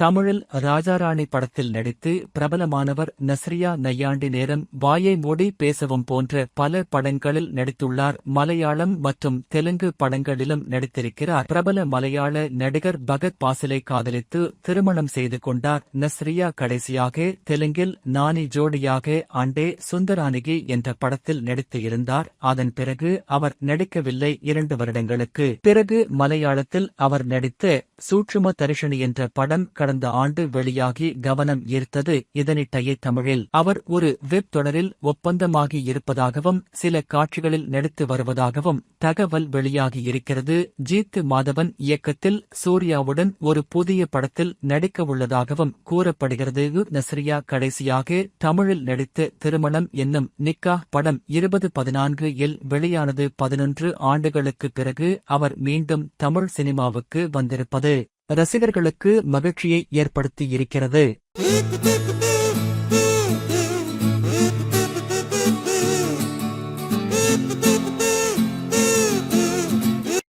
தமிழில் ராஜாராணி படத்தில் நடித்து பிரபலமானவர் நஸ்ரியா நையாண்டி நேரம் வாயை மூடி பேசவும் போன்ற பல படங்களில் நடித்துள்ளார். மலையாளம் மற்றும் தெலுங்கு படங்களிலும் நடித்திருக்கிறார். பிரபல மலையாள நடிகர் பகத் பாசிலை காதலித்து திருமணம் செய்து கொண்டார். நஸ்ரியா கடைசியாக தெலுங்கில் நானி ஜோடியாக அண்டே சுந்தரானிகி என்ற படத்தில் நடித்து இருந்தார் அதன் பிறகு அவர் நடிக்கவில்லை இரண்டு வருடங்களுக்கு. பிறகு மலையாளத்தில் அவர் நடித்த சூட்சும தரிசனி என்ற படம் கடந்த ஆண்டு வெளியாகி கவனம் ஈர்த்தது இதனிட்டையே தமிழில். அவர் ஒரு வெப் தொடரில் ஒப்பந்தமாகி இருப்பதாகவும் சில காட்சிகளில் நடித்து வருவதாகவும் தகவல் வெளியாகி இருக்கிறது. ஜீத்து மாதவன் இயக்கத்தில் சூர்யாவுடன் ஒரு புதிய படத்தில் நடிக்க உள்ளதாகவும் கூறப்படுகிறது. நஸ்ரியா கடைசியாக தமிழில் நடித்த திருமணம் என்னும் நிக்கா படம் இருபது பதினான்கு இல் வெளியானது பதினொன்று ஆண்டுகளுக்கு பிறகு அவர் மீண்டும் தமிழ் சினிமாவுக்கு வந்திருப்பது. ரசிகர்களுக்கு மகிழ்ச்சியை ஏற்படுத்தியிருக்கிறது